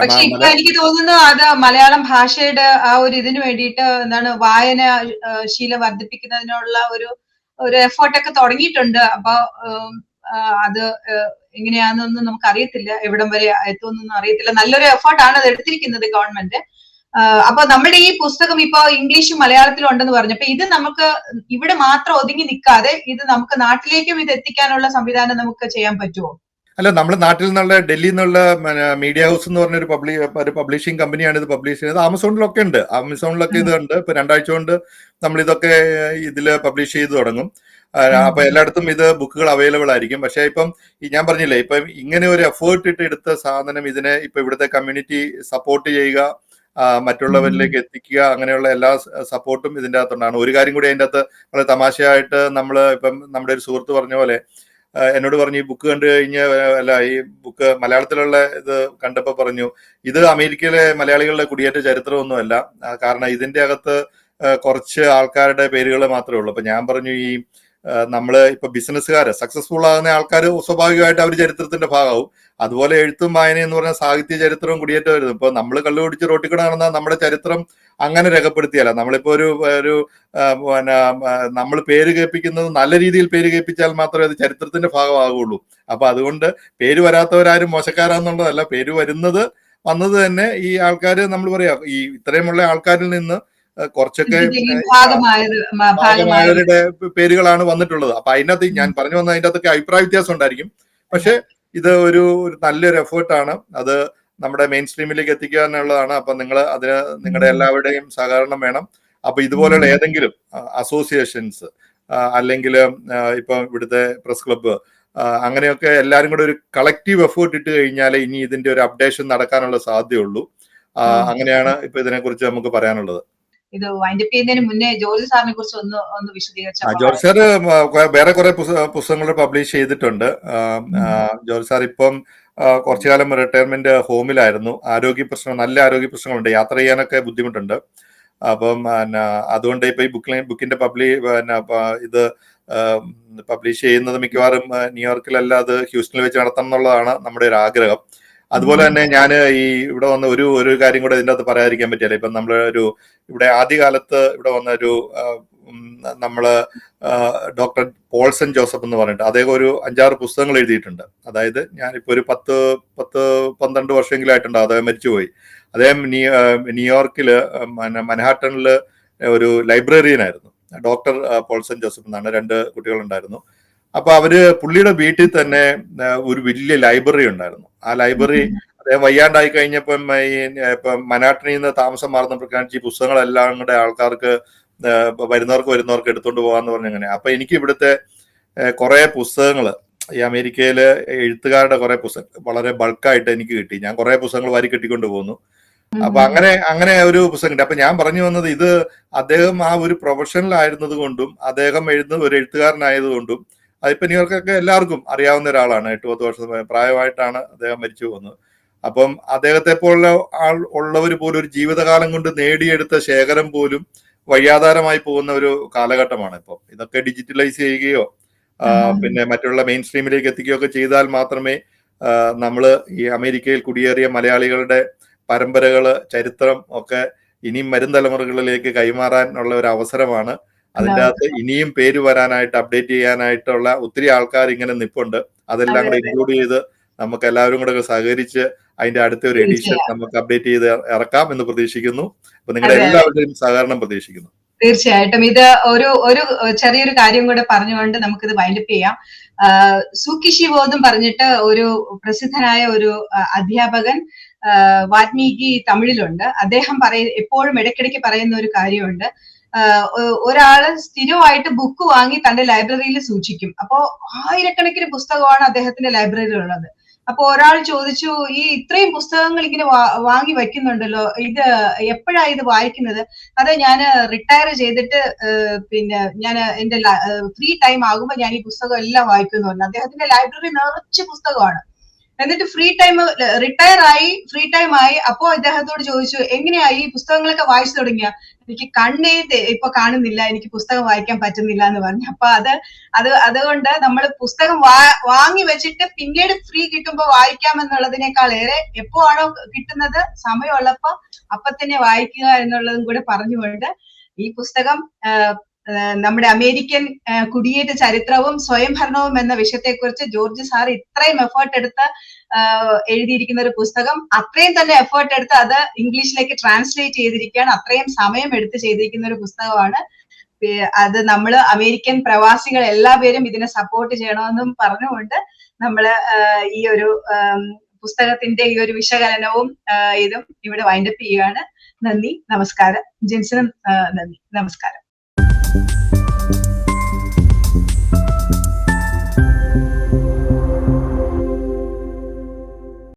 B: പക്ഷെ ഇപ്പൊ എനിക്ക് തോന്നുന്നു അത് മലയാളം ഭാഷയുടെ ആ ഒരു ഇതിനു വേണ്ടിയിട്ട് എന്താണ് വായന ശീലം വർദ്ധിപ്പിക്കുന്നതിനുള്ള ഒരു ഒരു എഫേർട്ട് ഒക്കെ തുടങ്ങിയിട്ടുണ്ട്. അപ്പൊ അത് എങ്ങനെയാണെന്നൊന്നും നമുക്ക് അറിയത്തില്ല എവിടം വരെ എത്തുമെന്നൊന്നും അറിയത്തില്ല. നല്ലൊരു എഫേർട്ടാണ് അത് എടുത്തിരിക്കുന്നത് ഗവൺമെന്റ് അപ്പൊ നമ്മുടെ ഈ പുസ്തകം ഇപ്പൊ ഇംഗ്ലീഷും മലയാളത്തിലും ഉണ്ടെന്ന് പറഞ്ഞു അപ്പൊ ഇത് നമുക്ക് ഇവിടെ മാത്രം ഒതുങ്ങി നിൽക്കാതെ ഇത് നമുക്ക് നാട്ടിലേക്കും ഇത് എത്തിക്കാനുള്ള സംവിധാനം നമുക്ക് ചെയ്യാൻ പറ്റുമോ?
A: അല്ല നമ്മുടെ നാട്ടിൽ നിന്നുള്ള ഡൽഹിയിൽ നിന്നുള്ള മീഡിയ ഹൗസ് എന്ന് പറഞ്ഞ ഒരു പബ്ലി ഒരു പബ്ലിഷിംഗ് കമ്പനിയാണ് ഇത് പബ്ലിഷ് ചെയ്യുന്നത്. ആമസോണിലൊക്കെ ഉണ്ട്. ആമസോണിലൊക്കെ ഇത് ഉണ്ട് ഇപ്പൊ രണ്ടാഴ്ച കൊണ്ട് നമ്മൾ ഇതൊക്കെ ഇതിൽ പബ്ലിഷ് ചെയ്ത് തുടങ്ങും. അപ്പൊ എല്ലായിടത്തും ഇത് ബുക്കുകൾ അവൈലബിൾ ആയിരിക്കും. പക്ഷെ ഇപ്പം ഞാൻ പറഞ്ഞില്ലേ ഇപ്പം ഇങ്ങനെ ഒരു എഫേർട്ട് ഇട്ട് എടുത്ത സാധനം ഇതിനെ ഇപ്പൊ ഇവിടുത്തെ കമ്മ്യൂണിറ്റി സപ്പോർട്ട് ചെയ്യുക മറ്റുള്ളവരിലേക്ക് എത്തിക്കുക അങ്ങനെയുള്ള എല്ലാ സപ്പോർട്ടും ഇതിന്റെ അകത്തുണ്ടാണ്. ഒരു കാര്യം കൂടി അതിന്റെ അകത്ത് വളരെ തമാശയായിട്ട് നമ്മൾ ഇപ്പം നമ്മുടെ ഒരു സുഹൃത്ത് പറഞ്ഞ പോലെ എന്നോട് പറഞ്ഞു ഈ ബുക്ക് കണ്ടു കഴിഞ്ഞ അല്ല ഈ ബുക്ക് മലയാളത്തിലുള്ള ഇത് കണ്ടപ്പോൾ പറഞ്ഞു ഇത് അമേരിക്കയിലെ മലയാളികളുടെ കുടിയേറ്റ ചരിത്രമൊന്നുമല്ല. കാരണം ഇതിന്റെ അകത്ത് കുറച്ച് ആൾക്കാരുടെ പേരുകൾ മാത്രമേ ഉള്ളൂ. അപ്പൊ ഞാൻ പറഞ്ഞു ഈ ആ, നമ്മൾ ഇപ്പൊ ബിസിനസ്സുകാര് സക്സസ്ഫുൾ ആകുന്ന ആൾക്കാർ സ്വാഭാവികമായിട്ട് അവർ ചരിത്രത്തിന്റെ ഭാഗമാവും. അതുപോലെ എഴുത്തും വായന എന്ന് പറഞ്ഞ സാഹിത്യ ചരിത്രവും കുടിയേറ്റമായിരുന്നു. ഇപ്പൊ നമ്മൾ കള്ളുപിടിച്ച് കൂടെ നടന്നാൽ നമ്മുടെ ചരിത്രം അങ്ങനെ രേഖപ്പെടുത്തിയല്ല. നമ്മളിപ്പോ ഒരു ഒരു പിന്നെ നമ്മൾ പേര് കേൾപ്പിക്കുന്നത് നല്ല രീതിയിൽ പേര് കേൾപ്പിച്ചാൽ മാത്രമേ അത് ചരിത്രത്തിന്റെ ഭാഗമാകുള്ളൂ അപ്പൊ അതുകൊണ്ട് പേര് വരാത്തവരാരും മോശക്കാരാന്നുള്ളതല്ല പേര് വരുന്നത് വന്നത് തന്നെ ഈ ആൾക്കാർ നമ്മൾ പറയാം ഈ ഇത്രയുമുള്ള ആൾക്കാരിൽ നിന്ന് കുറച്ചൊക്കെ ഭാഗമായവരുടെ പേരുകളാണ് വന്നിട്ടുള്ളത്. അപ്പൊ അതിനകത്ത് ഞാൻ പറഞ്ഞു വന്ന അതിന്റെ അകത്തൊക്കെ അഭിപ്രായ വ്യത്യാസം ഉണ്ടായിരിക്കും. പക്ഷെ ഇത് ഒരു ഒരു നല്ലൊരു എഫേർട്ടാണ് അത് നമ്മുടെ മെയിൻ സ്ട്രീമിലേക്ക് എത്തിക്കുക എന്നുള്ളതാണ്. അപ്പൊ നിങ്ങൾ അതിന് നിങ്ങളുടെ എല്ലാവരുടെയും സഹകരണം വേണം. അപ്പൊ ഇതുപോലെയുള്ള ഏതെങ്കിലും അസോസിയേഷൻസ് അല്ലെങ്കിൽ ഇപ്പൊ ഇവിടുത്തെ പ്രസ് ക്ലബ്ബ് അങ്ങനെയൊക്കെ എല്ലാവരും കൂടെ ഒരു കളക്റ്റീവ് എഫേർട്ട് ഇട്ട് കഴിഞ്ഞാൽ ഇനി ഇതിന്റെ ഒരു അപ്ഡേഷൻ നടക്കാനുള്ള സാധ്യതയുള്ളൂ. അങ്ങനെയാണ് ഇപ്പൊ ഇതിനെക്കുറിച്ച് നമുക്ക് പറയാനുള്ളത്.
B: ഇത് വൈൻഡപ്പ് ചെയ്യുന്നതിന് മുന്നേ ജോർജ് സാറിനെ കുറിച്ച് ഒന്ന് ഒന്ന് വിശദീകരിച്ചാൽ
A: ജോർജ് സാർ വേറെ കുറെ പുസ്തകങ്ങൾ പബ്ലിഷ് ചെയ്തിട്ടുണ്ട്. ജോർജ് സാർ ഇപ്പം കുറച്ചു കാലം റിട്ടയർമെന്റ് ഹോമിലായിരുന്നു ആരോഗ്യ പ്രശ്നം നല്ല ആരോഗ്യ പ്രശ്നങ്ങളുണ്ട്. യാത്ര ചെയ്യാനൊക്കെ ബുദ്ധിമുട്ടുണ്ട്. അപ്പം പിന്നെ അതുകൊണ്ട് ഇപ്പൊ ഈ ബുക്കിലെ ബുക്കിന്റെ പബ്ലി പിന്നെ ഇത് പബ്ലിഷ് ചെയ്യുന്നത് മിക്കവാറും ന്യൂയോർക്കിലല്ല അത് ഹ്യൂസ്റ്റണിൽ വെച്ച് നടത്തണം എന്നുള്ളതാണ് നമ്മുടെ ഒരു ആഗ്രഹം. അതുപോലെ തന്നെ ഞാൻ ഈ ഇവിടെ വന്ന ഒരു ഒരു കാര്യം കൂടെ ഇതിന്റെ അകത്ത് പറയാതിരിക്കാൻ പറ്റില്ല. ഇപ്പം നമ്മൾ ഒരു ഇവിടെ ആദ്യകാലത്ത് ഇവിടെ വന്ന ഒരു നമ്മൾ ഡോക്ടർ പോൾസൺ ജോസഫ് എന്ന് പറഞ്ഞിട്ട് അദ്ദേഹം ഒരു അഞ്ചാറ് പുസ്തകങ്ങൾ എഴുതിയിട്ടുണ്ട്. അതായത് ഞാനിപ്പോ ഒരു പത്ത് പത്ത് പന്ത്രണ്ട് വർഷമെങ്കിലും ആയിട്ടുണ്ട് അദ്ദേഹം മരിച്ചുപോയി. അദ്ദേഹം ന്യൂ ആ, ന്യൂയോർക്കിൽ മന- ഒരു ലൈബ്രറിയനായിരുന്നു. ഡോക്ടർ പോൾസൺ ജോസഫ് എന്നാണ് രണ്ട് കുട്ടികളുണ്ടായിരുന്നു. അപ്പൊ അവർ പുള്ളിയുടെ വീട്ടിൽ തന്നെ ഒരു വലിയ ലൈബ്രറി ഉണ്ടായിരുന്നു. ആ ലൈബ്രറി അദ്ദേഹം വയ്യാണ്ടായി കഴിഞ്ഞപ്പം ഈ ഇപ്പം മനാട്ടണിൽ നിന്ന് താമസം മാറുന്നപ്പോഴേക്കാണ് ഈ പുസ്തകങ്ങളെല്ലാം കൂടെ ആൾക്കാർക്ക് വരുന്നവർക്ക് വരുന്നവർക്ക് എടുത്തുകൊണ്ട് പോകാന്ന് പറഞ്ഞ അങ്ങനെ. അപ്പൊ എനിക്ക് ഇവിടുത്തെ കുറെ പുസ്തകങ്ങൾ ഈ അമേരിക്കയിലെ എഴുത്തുകാരുടെ കുറെ പുസ്തകം വളരെ ബൾക്കായിട്ട് എനിക്ക് കിട്ടി. ഞാൻ കുറെ പുസ്തകങ്ങൾ വാരി കെട്ടിക്കൊണ്ട് പോകുന്നു അപ്പൊ അങ്ങനെ അങ്ങനെ ഒരു പുസ്തകം കിട്ടി അപ്പൊ ഞാൻ പറഞ്ഞു വന്നത് ഇത് അദ്ദേഹം ആ ഒരു പ്രൊഫഷണൽ ആയിരുന്നത് കൊണ്ടും അദ്ദേഹം എഴുതുന്ന ഒരു എഴുത്തുകാരനായതുകൊണ്ടും അതിപ്പോ ന്യൂയോർക്കൊക്കെ എല്ലാവർക്കും അറിയാവുന്ന ഒരാളാണ്. എട്ട് പത്ത് വർഷം പ്രായമായിട്ടാണ് അദ്ദേഹം മരിച്ചു പോകുന്നത്. അപ്പം അദ്ദേഹത്തെ പോലുള്ള ആൾ ഉള്ളവർ പോലും ഒരു ജീവിതകാലം കൊണ്ട് നേടിയെടുത്ത ശേഖരം പോലും വഴിയാധാരമായി പോകുന്ന ഒരു കാലഘട്ടമാണ് ഇപ്പം. ഇതൊക്കെ ഡിജിറ്റലൈസ് ചെയ്യുകയോ പിന്നെ മറ്റുള്ള മെയിൻ സ്ട്രീമിലേക്ക് എത്തിക്കുകയോ ഒക്കെ ചെയ്താൽ മാത്രമേ നമ്മൾ നമ്മൾ ഈ അമേരിക്കയിൽ കുടിയേറിയ മലയാളികളുടെ പരമ്പരകൾ ചരിത്രം ഒക്കെ ഇനിയും വരും തലമുറകളിലേക്ക് കൈമാറാനുള്ള ഒരു അവസരമാണ് അതിന്റെ അകത്ത് ഇനിയും പേര് വരാനായിട്ട് അപ്ഡേറ്റ് ചെയ്യാനായിട്ടുള്ള ഒത്തിരി ആൾക്കാർ ഇങ്ങനെ നിപ്പുണ്ട്. അതെല്ലാം
B: അതെ,
A: കൂടെ ഇൻക്ലൂഡ് ചെയ്ത് നമുക്ക് എല്ലാവരും കൂടെ സഹകരിച്ച് അതിന്റെ അടുത്ത ഒരു എഡിഷൻ നമുക്ക് അപ്ഡേറ്റ് ചെയ്ത് ഇറക്കാം എന്ന് പ്രതീക്ഷിക്കുന്നു. അപ്പൊ നിങ്ങളുടെ. എല്ലാവരുടെയും സഹകരണം പ്രതീക്ഷിക്കുന്നു.
B: തീർച്ചയായിട്ടും. ഇത് ഒരു ഒരു ചെറിയൊരു കാര്യം കൂടെ പറഞ്ഞുകൊണ്ട് നമുക്കിത് വൈൻഡപ്പ് ചെയ്യാം. സൂക്കിഷി ബോധം പറഞ്ഞിട്ട് ഒരു പ്രസിദ്ധനായ ഒരു അധ്യാപകൻ വാത്മീകി തമിഴിലുണ്ട്. അദ്ദേഹം പറയ എപ്പോഴും ഇടയ്ക്കിടയ്ക്ക് പറയുന്ന ഒരു കാര്യമുണ്ട്. ഒരാൾ സ്ഥിരമായിട്ട് ബുക്ക് വാങ്ങി തന്റെ ലൈബ്രറിയിൽ സൂക്ഷിക്കും. അപ്പോ ആയിരക്കണക്കിന് പുസ്തകമാണ് അദ്ദേഹത്തിന്റെ ലൈബ്രറിയിൽ ഉള്ളത്. അപ്പൊ ഒരാൾ ചോദിച്ചു ഈ ഇത്രയും പുസ്തകങ്ങൾ ഇങ്ങനെ വാങ്ങി വെക്കുന്നുണ്ടല്ലോ ഇത് എപ്പോഴാ ഇത് വായിക്കുന്നത്? അത് ഞാൻ റിട്ടയർ ചെയ്തിട്ട് പിന്നെ ഞാൻ എന്റെ ഫ്രീ ടൈം ആകുമ്പോൾ ഞാൻ ഈ പുസ്തകം എല്ലാം വായിക്കുന്നു പറഞ്ഞു. അദ്ദേഹത്തിന്റെ ലൈബ്രറി നിറച്ച് പുസ്തകമാണ്. എന്നിട്ട് ഫ്രീ ടൈം റിട്ടയർ ആയി ഫ്രീ ടൈം ആയി. അപ്പോ അദ്ദേഹത്തോട് ചോദിച്ചു എങ്ങനെയാ ഈ പുസ്തകങ്ങളൊക്കെ വായിച്ചു തുടങ്ങിയ? എനിക്ക് കണ്ണേ ഇപ്പൊ കാണുന്നില്ല എനിക്ക് പുസ്തകം വായിക്കാൻ പറ്റുന്നില്ല എന്ന് പറഞ്ഞു. അപ്പൊ അത് അത് അതുകൊണ്ട് നമ്മൾ പുസ്തകം വാങ്ങി വെച്ചിട്ട് പിന്നീട് ഫ്രീ കിട്ടുമ്പോൾ വായിക്കാമെന്നുള്ളതിനേക്കാൾ ഏറെ എപ്പോ ആണോ കിട്ടുന്നത് സമയമുള്ളപ്പോ അപ്പൊ തന്നെ വായിക്കുക എന്നുള്ളതും കൂടെ പറഞ്ഞുകൊണ്ട് ഈ പുസ്തകം നമ്മുടെ അമേരിക്കൻ കുടിയേറ്റ ചരിത്രവും സ്വയംഭരണവും എന്ന വിഷയത്തെക്കുറിച്ച് ജോർജ് സാർ ഇത്രയും എഫേർട്ട് എടുത്ത് എഴുതിയിരിക്കുന്ന ഒരു പുസ്തകം. അത്രയും തന്നെ എഫേർട്ട് എടുത്ത് അത് ഇംഗ്ലീഷിലേക്ക് ട്രാൻസ്ലേറ്റ് ചെയ്തിരിക്കുകയാണ്. അത്രയും സമയം എടുത്ത് ചെയ്തിരിക്കുന്ന ഒരു പുസ്തകമാണ്. അത് നമ്മൾ അമേരിക്കൻ പ്രവാസികൾ എല്ലാവരും ഇതിനെ സപ്പോർട്ട് ചെയ്യണമെന്നും പറഞ്ഞുകൊണ്ട് നമ്മൾ ഈ ഒരു പുസ്തകത്തിന്റെ ഈ ഒരു വിശകലനവും ഇതും ഇവിടെ വൈൻഡപ്പ് ചെയ്യുകയാണ്. നന്ദി നമസ്കാരം. ജിൻസിനും നന്ദി. നമസ്കാരം.